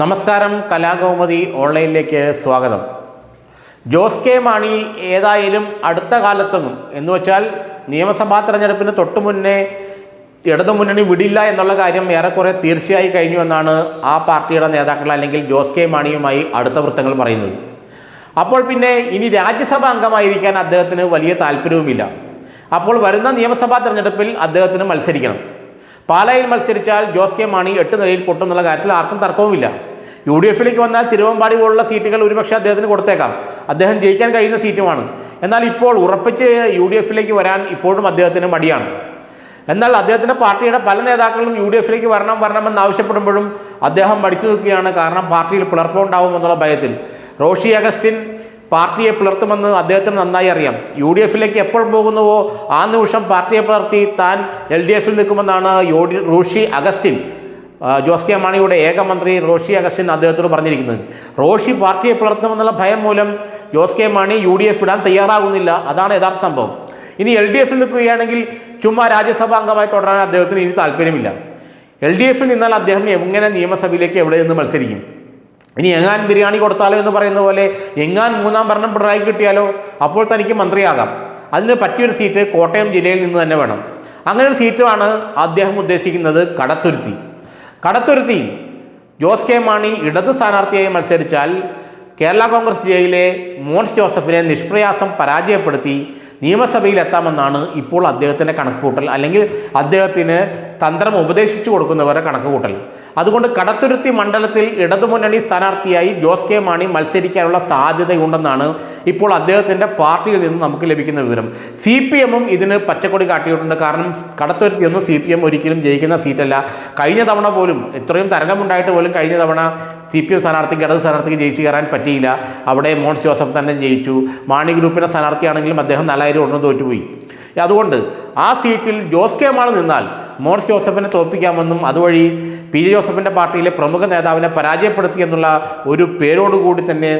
നമസ്കാരം കലാകൗമുദി ഓൺലൈനിലേക്ക് സ്വാഗതം. ജോസ് കെ മാണി ഏതായാലും അടുത്ത കാലത്തൊന്നും എന്ന് വെച്ചാൽ നിയമസഭാ തെരഞ്ഞെടുപ്പിന് തൊട്ടു മുന്നേ ഇടതുമുന്നണി വിടില്ല എന്നുള്ള കാര്യം ഏറെക്കുറെ തീർച്ചയായി കഴിഞ്ഞു എന്നാണ് ആ പാർട്ടിയുടെ നേതാക്കൾ അല്ലെങ്കിൽ ജോസ് കെ മാണിയുമായി അടുത്ത വൃത്തങ്ങൾ പറയുന്നത്. അപ്പോൾ പിന്നെ ഇനി രാജ്യസഭ അംഗമായിരിക്കാൻ അദ്ദേഹത്തിന് വലിയ താല്പര്യവുമില്ല. അപ്പോൾ വരുന്ന നിയമസഭാ തെരഞ്ഞെടുപ്പിൽ അദ്ദേഹത്തിന് മത്സരിക്കണം. പാലായിൽ മത്സരിച്ചാൽ ജോസ് കെ മാണി എട്ട് നിലയിൽ പൊട്ടും എന്നുള്ള കാര്യത്തിൽ ആർക്കും തർക്കവുമില്ല. യു ഡി എഫിലേക്ക് വന്നാൽ തിരുവമ്പാടി പോലുള്ള സീറ്റുകൾ ഒരുപക്ഷെ അദ്ദേഹത്തിന് കൊടുത്തേക്കാം. അദ്ദേഹം ജയിക്കാൻ കഴിയുന്ന സീറ്റുമാണ്. എന്നാൽ ഇപ്പോൾ ഉറപ്പിച്ച് യു ഡി എഫിലേക്ക് വരാൻ ഇപ്പോഴും അദ്ദേഹത്തിന് മടിയാണ്. എന്നാൽ അദ്ദേഹത്തിന്റെ പാർട്ടിയുടെ പല നേതാക്കളും യു ഡി എഫിലേക്ക് വരണം വരണമെന്ന് ആവശ്യപ്പെടുമ്പോഴും അദ്ദേഹം മടിച്ചു നിൽക്കുകയാണ്. കാരണം പാർട്ടിയിൽ പിളർപ്പുണ്ടാവും എന്നുള്ള ഭയത്തിൽ. റോഷി അഗസ്റ്റിൻ പാർട്ടിയെ പിളർത്തുമെന്ന് അദ്ദേഹത്തിന് നന്നായി അറിയാം. യു ഡി എഫിലേക്ക് എപ്പോൾ പോകുന്നുവോ ആ നിമിഷം പാർട്ടിയെ പിളർത്തി താൻ എൽ ഡി എഫിൽ നിൽക്കുമെന്നാണ് യോ റോഷി അഗസ്റ്റിൻ. ജോസ് കെ മാണിയുടെ ഏകമന്ത്രി റോഷി അഗസ്റ്റിൻ അദ്ദേഹത്തോട് പറഞ്ഞിരിക്കുന്നത്. റോഷി പാർട്ടിയെ പിളർത്തുമെന്നുള്ള ഭയം മൂലം Jose K Mani U D F ഇടാൻ തയ്യാറാകുന്നില്ല. അതാണ് യഥാർത്ഥ സംഭവം. ഇനി എൽ ഡി എഫിൽ നിൽക്കുകയാണെങ്കിൽ ചുമ്മാ രാജ്യസഭാ അംഗമായി തുടരാൻ അദ്ദേഹത്തിന് ഇനി താല്പര്യമില്ല. എൽ ഡി എഫിൽ നിന്നാൽ അദ്ദേഹം എങ്ങനെ നിയമസഭയിലേക്ക് എവിടെ നിന്ന് മത്സരിക്കും? ഇനി എങ്ങാൻ ബിരിയാണി കൊടുത്താലോ എന്ന് പറയുന്ന പോലെ എങ്ങാൻ മൂന്നാം ഭരണം പിണറായി കിട്ടിയാലോ അപ്പോൾ തനിക്ക് മന്ത്രിയാകാം. അതിന് പറ്റിയൊരു സീറ്റ് കോട്ടയം ജില്ലയിൽ നിന്ന് തന്നെ വേണം. അങ്ങനെ ഒരു സീറ്റുമാണ് അദ്ദേഹം ഉദ്ദേശിക്കുന്നത് കടത്തുരുത്തി. കടത്തുരുത്തി ജോസ് കെ മാണി ഇടത് സ്ഥാനാർത്ഥിയായി മത്സരിച്ചാൽ കേരള കോൺഗ്രസ് ജയിലെ മോൻസ് ജോസഫിനെ നിഷ്പ്രയാസം പരാജയപ്പെടുത്തി നിയമസഭയിൽ എത്താമെന്നാണ് ഇപ്പോൾ അദ്ദേഹത്തിന്റെ കണക്കുകൂട്ടൽ. അല്ലെങ്കിൽ അദ്ദേഹത്തിന് തന്ത്രം ഉപദേശിച്ചു കൊടുക്കുന്നവരുടെ കണക്കുകൂട്ടൽ അതുകൊണ്ട് കടത്തുരുത്തി മണ്ഡലത്തിൽ ഇടതുമുന്നണി സ്ഥാനാർത്ഥിയായി ജോസ് കെ മാണി മത്സരിക്കാനുള്ള സാധ്യതയുണ്ടെന്നാണ് ഇപ്പോൾ അദ്ദേഹത്തിന്റെ പാർട്ടിയിൽ നിന്ന് നമുക്ക് ലഭിക്കുന്ന വിവരം. സി പി എമ്മും ഇതിന് പച്ചക്കൊടി കാട്ടിയിട്ടുണ്ട്. കാരണം കടത്തുരുത്തിയൊന്നും സി പി എം ഒരിക്കലും ജയിക്കുന്ന സീറ്റല്ല. കഴിഞ്ഞ തവണ പോലും ഇത്രയും തരംഗമുണ്ടായിട്ട് പോലും കഴിഞ്ഞ തവണ സി പി എം സ്ഥാനാർത്ഥിക്ക് ഇടത് സ്ഥാനാർത്ഥിക്ക് ജയിച്ചു കയറാൻ പറ്റിയില്ല. അവിടെ മോൻസ് ജോസഫ് തന്നെ ജയിച്ചു. മാണി ഗ്രൂപ്പിന്റെ സ്ഥാനാർത്ഥിയാണെങ്കിലും അദ്ദേഹം നാലായിരം ഒന്നും തോറ്റുപോയി. അതുകൊണ്ട് ആ സീറ്റിൽ ജോസ് കെ മാണി നിന്നാൽ മോൻസ് ജോസഫിനെ തോൽപ്പിക്കാമെന്നും അതുവഴി പി ജെ ജോസഫിന്റെ പാർട്ടിയിലെ പ്രമുഖ നേതാവിനെ പരാജയപ്പെടുത്തി എന്നുള്ള ഒരു പേരോടുകൂടി തന്നെ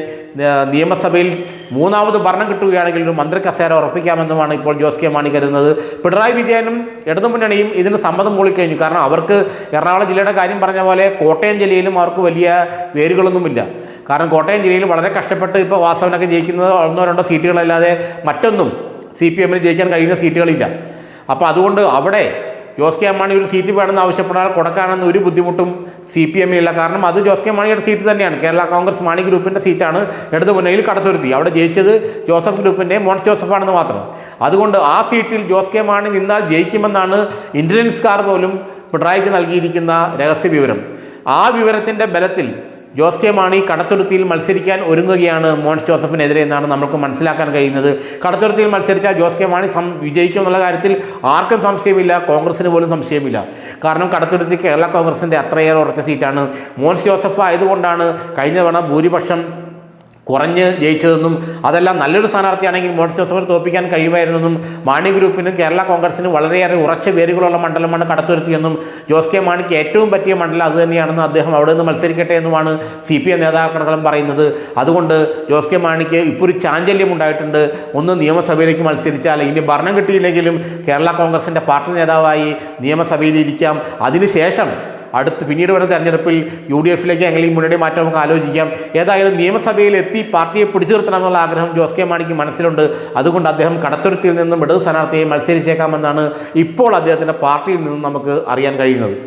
നിയമസഭയിൽ മൂന്നാമത് ഭരണം കിട്ടുകയാണെങ്കിൽ ഒരു മന്ത്രി കസേര ഉറപ്പിക്കാമെന്നുമാണ് ഇപ്പോൾ ജോസ് കെ മാണി കരുതുന്നത്. പിണറായി വിജയനും ഇടതുമുന്നണിയും ഇതിന് സമ്മതം മൂളിക്കഴിഞ്ഞു. കാരണം അവർക്ക് എറണാകുളം ജില്ലയുടെ കാര്യം പറഞ്ഞ പോലെ കോട്ടയം ജില്ലയിലും അവർക്ക് വലിയ വേരുകളൊന്നുമില്ല. കാരണം കോട്ടയം ജില്ലയിൽ വളരെ കഷ്ടപ്പെട്ട് ഇപ്പോൾ വാസവനൊക്കെ ജയിക്കുന്നത് ഒന്നോ രണ്ടോ സീറ്റുകളല്ലാതെ മറ്റൊന്നും സി പി എമ്മിന് ജയിക്കാൻ കഴിയുന്ന സീറ്റുകളില്ല. അപ്പോൾ അതുകൊണ്ട് അവിടെ ജോസ് കെ മാണി ഒരു സീറ്റ് വേണമെന്ന് ആവശ്യപ്പെടാൻ കൊടുക്കാനെന്ന് ഒരു ബുദ്ധിമുട്ടും സി പി എമ്മിലില്ല കാരണം അത് ജോസ് കെ മാണിയുടെ സീറ്റ് തന്നെയാണ്. കേരള കോൺഗ്രസ് മാണി ഗ്രൂപ്പിന്റെ സീറ്റാണ് ഇടതു മുന്നണിയിൽ കടത്തുരുത്തി അവിടെ ജയിച്ചത് ജോസഫ് ഗ്രൂപ്പിന്റെ മോൻസ് ജോസഫാണെന്ന് മാത്രം. അതുകൊണ്ട് ആ സീറ്റിൽ ജോസ് കെ മാണി നിന്നാൽ ജയിക്കുമെന്നാണ് ഇന്റലിജൻസ് കാർ പോലും പിണറായിക്ക് നൽകിയിരിക്കുന്ന രഹസ്യ വിവരം. ആ വിവരത്തിന്റെ ബലത്തിൽ ജോസ് കെ മാണി കടത്തുരുത്തിയിൽ മത്സരിക്കാൻ ഒരുങ്ങുകയാണ് മോൻസ് ജോസഫിനെതിരെ എന്നാണ് നമുക്ക് മനസ്സിലാക്കാൻ കഴിയുന്നത്. കടത്തുരുത്തിയിൽ മത്സരിച്ചാൽ ജോസ് കെ മാണി സം വിജയിക്കും എന്നുള്ള കാര്യത്തിൽ ആർക്കും സംശയമില്ല കോൺഗ്രസിന് പോലും സംശയമില്ല. കാരണം കടത്തുരുത്തി കേരള കോൺഗ്രസിന്റെ അത്രയേറെ ഉറച്ച സീറ്റാണ്. മോൻസ് ജോസഫ് ആയതുകൊണ്ടാണ് കഴിഞ്ഞ തവണ ഭൂരിപക്ഷം കുറഞ്ഞ് ജയിച്ചതെന്നും അതെല്ലാം നല്ലൊരു സ്ഥാനാർത്ഥിയാണെങ്കിൽ മോൻസ് ജോസഫിനെ തോപ്പിക്കാൻ കഴിയുമായിരുന്നെന്നും മാണി ഗ്രൂപ്പിനും കേരള കോൺഗ്രസിനും വളരെയേറെ ഉറച്ച വേരുകളുള്ള മണ്ഡലമാണ് കടത്തുരുത്തിയെന്നും ജോസ് കെ മാണിക്ക് ഏറ്റവും പറ്റിയ മണ്ഡലം അതുതന്നെയാണെന്ന് അദ്ദേഹം അവിടെ നിന്ന് മത്സരിക്കട്ടെ എന്നുമാണ് സി പി എം നേതാക്കളും പറയുന്നത്. അതുകൊണ്ട് ജോസ് കെ മാണിക്ക് ഇപ്പോൾ ഒരു ചാഞ്ചല്യം ഉണ്ടായിട്ടുണ്ട്. ഒന്ന് നിയമസഭയിലേക്ക് മത്സരിച്ചാൽ ഇനി ഭരണം കിട്ടിയില്ലെങ്കിലും കേരള കോൺഗ്രസിന്റെ പാർട്ടി നേതാവായി നിയമസഭയിൽ ഇരിക്കാം. അതിനുശേഷം അടുത്ത് പിന്നീട് വരുന്ന തെരഞ്ഞെടുപ്പിൽ യു ഡി എഫിലേക്ക് അല്ലെങ്കിൽ മുന്നണി മാറ്റം നമുക്ക് ആലോചിക്കാം? ഏതായാലും നിയമസഭയിൽ എത്തി പാർട്ടിയെ പിടിച്ചു നിർത്തണമെന്നുള്ള ആഗ്രഹം ജോസ് കെ മാണിക്ക് മനസ്സിലുണ്ട്. അതുകൊണ്ട് അദ്ദേഹം കടത്തുരുത്തിയിൽ നിന്നും ഇടത് സ്ഥാനാർത്ഥിയെ മത്സരിച്ചേക്കാമെന്നാണ് ഇപ്പോൾ അദ്ദേഹത്തിന്റെ പാർട്ടിയിൽ നിന്നും നമുക്ക് അറിയാൻ കഴിയുന്നത്.